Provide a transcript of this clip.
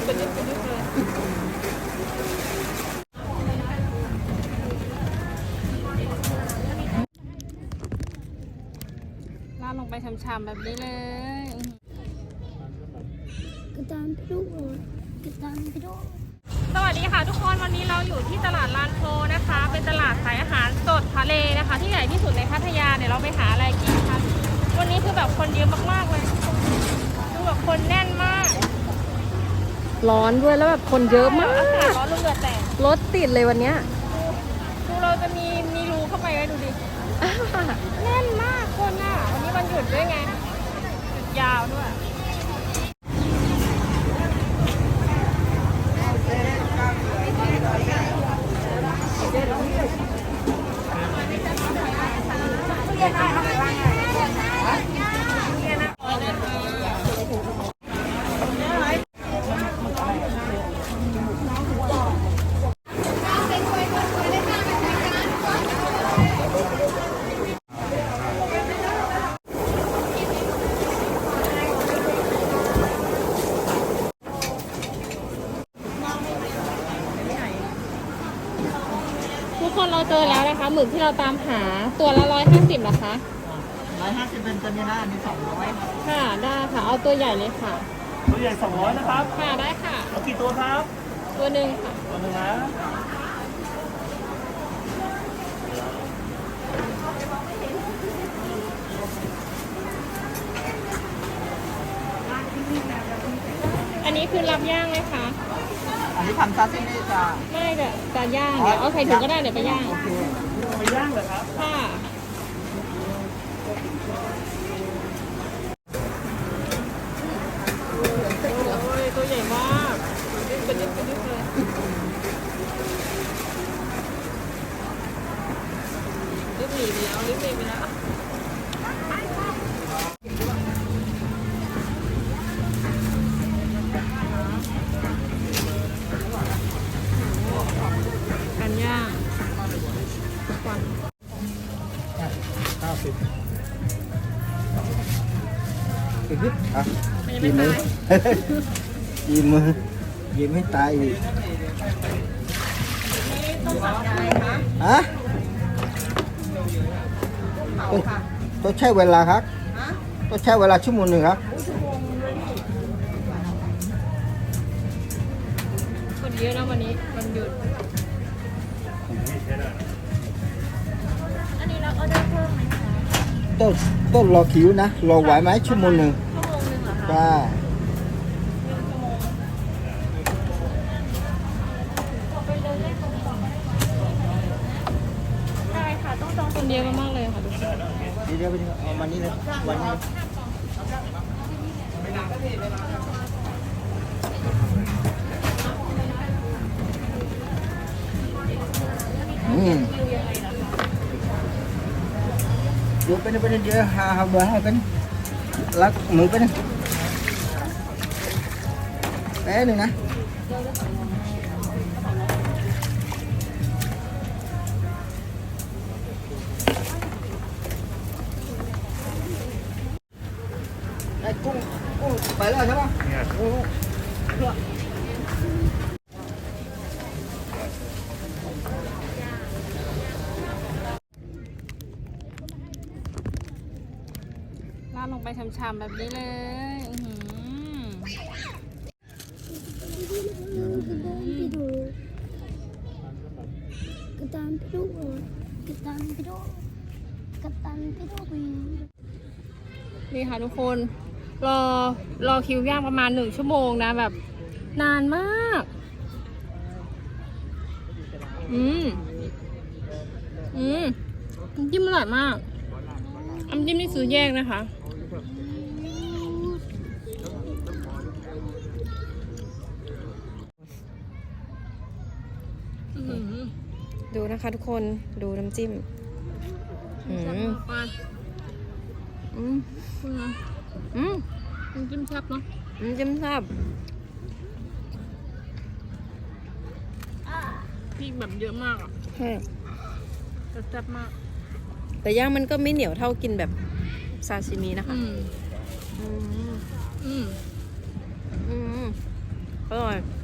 ลาดลงไปช้ำๆแบบนี้เลย กระดานไปดูกระดานไปดูสวัสดีค่ะทุกคนวันนี้เราอยู่ที่ตลาดลานโพนะคะ เป็นตลาดขายอาหารสดทะเลนะคะ ที่ใหญ่ที่สุดในพัทยาเดี๋ยวเราไปหาอะไรกินกันวันนี้คือแบบคนเยอะมากๆเลย คือแบบคนแน่นมาก ร้อนด้วยแล้วแบบคนเยอะมาอากาศร้อนลูกเรือแตกรถติดเลยวันเนี้ยดูเราจะมีมีรูเข้าไปไว้ดูดิแน่นมากคนอะ วันนี้วันหยุดด้วยไงหยุดยาวด้วย ทุกคนเราเจอแล้วนะคะหมึกที่เราตามหาตัวละร้อยห้าสิบนะคะร้อยห้าสิบเป็นตัวนี้นะอันนี้สองร้อยค่ะได้ค่ะเอาตัวใหญ่เลยค่ะ ตัวใหญ่สองร้อยนะครับค่ะได้ค่ะ เอากี่ตัวครับ ตัวหนึ่งค่ะตัวหนึ่งนะอันนี้คือรับย่างไหมคะ อันนี้ทำซาซิมิจ้าไม่จะจะย่างเดี๋ยวเอาใส่ถุงก็ได้เดี๋ยวไปย่างโอเคไปย่างเหรอครับค่ะโอ้ยตัวใหญ่มากกระดึบกระดึบเลยรีบหนีไปแล้วรีบหนีไปแล้วกันย่างควัน เก้า สิบอะมันยังไม่ตายยิ้มมือยิ้มให้ตายอีกฮะต้องต้องใช้เวลาครับต้องใช้เวลาชั่วโมงหนึ่งครับ คนเยอะนะวันนี้วันหยุดอันนี้เราออเดอร์เพิ่มไหมคะ ต้องต้องรอคิวนะ รอไหวไหมชั่วโมงหนึ่งชั่วโมงหนึงเหรอคะจ้าใช่ค่ะต้องจองคนเยอะมากๆเลยค่ะทุกคนเดี๋ยวเดี๋ยวเอามานี่เลยวันนี้อืมเดี๋ยวเป็นเป็นเดี๋ยวหาหา เบอร์ให้เป็นลักมือเราดลงไปช้ำๆแบบนี้เลยอื้อหือกระดานไปดูกระดานไปดูกระดานไปดูไปนี่ค่ะทุกคน รอรอคิวย่างประมาณหนึ่งชั่วโมงนะแบบ นานมาก อืม อืมน้ำจิ้มอร่อยมากน้ำจิ้มนี่ซื้อแยกนะคะ อื้อหือ ดูนะคะทุกคนดูน้ำจิ้มอืมปานอืมคุณนะอืมน้ำจิ้มแซ่บเนาะน้ำจิ้มแซ่บพริกแบบเยอะมากอะใช่แต่แซ่บมาก แต่ย่างมันก็ไม่เหนียวเท่ากินแบบซาชิมินะคะ อืม อืม อืมอืมอร่อยอ